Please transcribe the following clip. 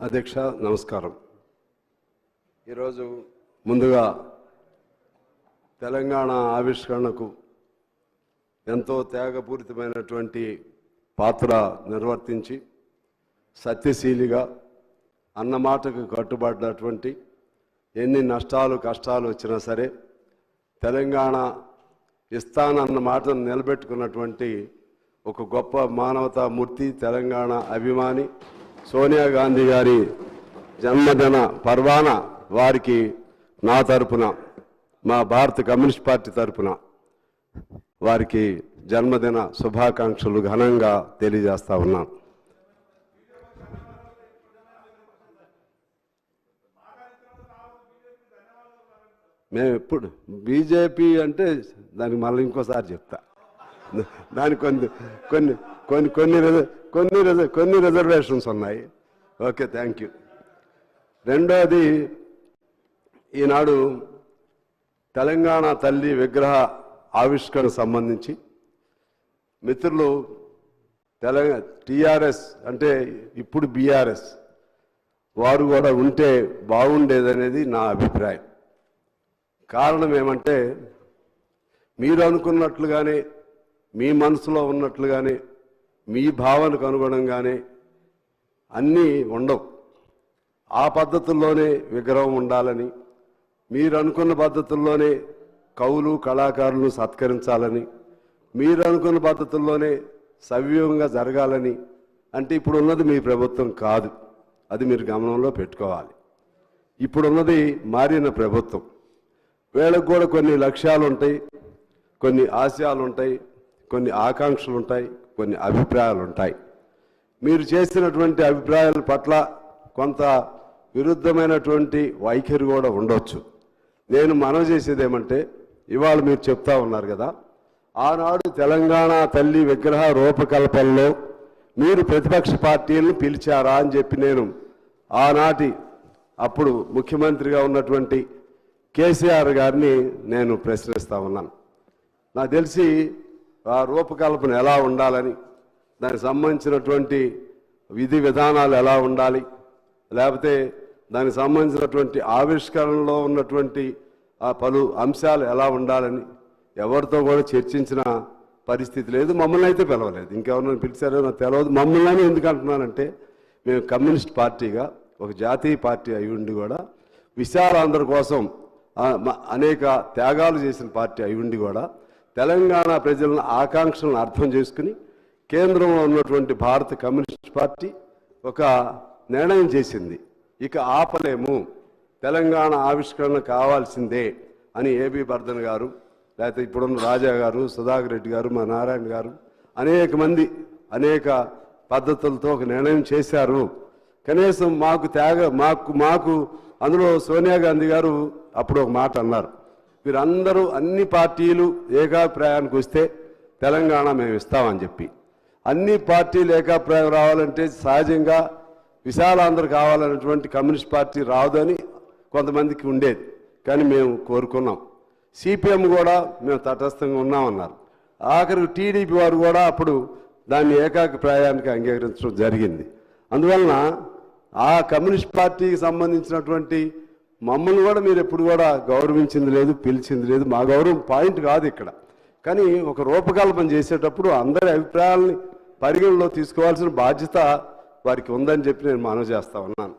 అధ్యక్ష నమస్కారం. ఈరోజు ముందుగా తెలంగాణ ఆవిష్కరణకు ఎంతో త్యాగపూరితమైనటువంటి పాత్ర నిర్వర్తించి సత్యశీలిగా అన్నమాటకు కట్టుబడినటువంటి ఎన్ని నష్టాలు కష్టాలు వచ్చినా సరే తెలంగాణ ఇస్తానన్న మాటను నిలబెట్టుకున్నటువంటి ఒక గొప్ప మానవతా మూర్తి తెలంగాణ అభిమాని సోనియా గాంధీ గారి జన్మదిన పర్వాన వారికి నా తరపున మా భారత కమ్యూనిస్ట్ పార్టీ తరపున వారికి జన్మదిన శుభాకాంక్షలు ఘనంగా తెలియజేస్తా ఉన్నాను. మేము ఎప్పుడు బీజేపీ అంటే దానికి మళ్ళీ ఇంకోసారి చెప్తా. దానికి కొన్ని కొన్ని కొన్ని కొన్ని కొన్ని రిజ- కొన్ని రిజర్వేషన్స్ ఉన్నాయి. Okay thank you. రెండోది ఈనాడు తెలంగాణ తల్లి విగ్రహ ఆవిష్కరణ సంబంధించి మిత్రులు తెలంగాణ టీఆర్ఎస్ అంటే ఇప్పుడు బీఆర్ఎస్ వారు కూడా ఉంటే బాగుండేదనేది నా అభిప్రాయం. కారణం ఏమంటే మీరు అనుకున్నట్లుగానే మీ మనసులో ఉన్నట్లుగానే మీ భావనకు అనుగుణంగానే అన్నీ ఉండవు. ఆ పద్ధతుల్లోనే విగ్రహం ఉండాలని మీరు అనుకున్న పద్ధతుల్లోనే కవులు కళాకారులను సత్కరించాలని మీరు అనుకున్న పద్ధతుల్లోనే సవ్యంగా జరగాలని అంటే ఇప్పుడు ఉన్నది మీ ప్రభుత్వం కాదు. అది మీరు గమనంలో పెట్టుకోవాలి. ఇప్పుడున్నది మారిన ప్రభుత్వం. వీళ్ళకు కూడా కొన్ని లక్ష్యాలు ఉంటాయి కొన్ని ఆశయాలు ఉంటాయి కొన్ని ఆకాంక్షలు ఉంటాయి కొన్ని అభిప్రాయాలు ఉంటాయి మీరు చేసినటువంటి అభిప్రాయాల పట్ల కొంత విరుద్ధమైనటువంటి వైఖరి కూడా ఉండొచ్చు. నేను మనవి చేసేది ఏమంటే ఇవాళ మీరు చెప్తా ఉన్నారు కదా ఆనాడు తెలంగాణ తల్లి విగ్రహ రూపకల్పనలో మీరు ప్రతిపక్ష పార్టీలను పిలిచారా అని చెప్పి నేను ఆనాటి అప్పుడు ముఖ్యమంత్రిగా ఉన్నటువంటి కేసీఆర్ గారిని నేను ప్రశ్నిస్తా ఉన్నాను. నాకు తెలిసి ఆ రూపకల్పన ఎలా ఉండాలని దానికి సంబంధించినటువంటి విధి విధానాలు ఎలా ఉండాలి లేకపోతే దానికి సంబంధించినటువంటి ఆవిష్కరణలో ఉన్నటువంటి ఆ పలు అంశాలు ఎలా ఉండాలని ఎవరితో కూడా చర్చించిన పరిస్థితి లేదు. మమ్మల్ని అయితే పిలవలేదు. ఇంకెవరినైనా పిలిచారో నాకు తెలియదు మమ్మల్ని ఎందుకు అంటున్నానంటే మేము కమ్యూనిస్ట్ పార్టీగా ఒక జాతీయ పార్టీ అయి ఉండి కూడా విశాలాంధ్ర కోసం అనేక త్యాగాలు చేసిన పార్టీ అయి ఉండి కూడా తెలంగాణ ప్రజల ఆకాంక్షలను అర్థం చేసుకుని కేంద్రంలో ఉన్నటువంటి భారత కమ్యూనిస్ట్ పార్టీ ఒక నిర్ణయం చేసింది. ఇక ఆపలేము. తెలంగాణ ఆవిష్కరణ కావాల్సిందే అని ఏబి బర్ధన్ గారు లేకపోతే ఇప్పుడున్న రాజా గారు సుధాకర్ రెడ్డి గారు మా నారాయణ గారు అనేక మంది అనేక పద్ధతులతో ఒక నిర్ణయం చేశారు. కనీసం మాకు త్యాగ మాకు మాకు అందులో సోనియా గాంధీ గారు అప్పుడు ఒక మాట అన్నారు. వీరందరూ అన్ని పార్టీలు ఏకాభిప్రాయానికి వస్తే తెలంగాణ మేము ఇస్తామని చెప్పి. అన్ని పార్టీలు ఏకాభిప్రాయం రావాలంటే సహజంగా విశాలాంధ్ర కావాలన్నటువంటి కమ్యూనిస్ట్ పార్టీ రాదని కొంతమందికి ఉండేది. కానీ మేము కోరుకున్నాం. సిపిఎం కూడా మేము తటస్థంగా ఉన్నామన్నారు. ఆఖరికి టీడీపీ వారు కూడా అప్పుడు దాన్ని ఏకాభిప్రాయానికి అంగీకరించడం జరిగింది. అందువలన ఆ కమ్యూనిస్ట్ పార్టీకి సంబంధించినటువంటి మమ్మల్ని కూడా మీరు ఎప్పుడు కూడా గౌరవించింది లేదు పిలిచింది లేదు. మా గౌరవం పాయింట్ కాదు ఇక్కడ. కానీ ఒక రూపకల్పన చేసేటప్పుడు అందరి అభిప్రాయాలని పరిగణలో తీసుకోవాల్సిన బాధ్యత వారికి ఉందని చెప్పి నేను మనవి చేస్తా ఉన్నాను.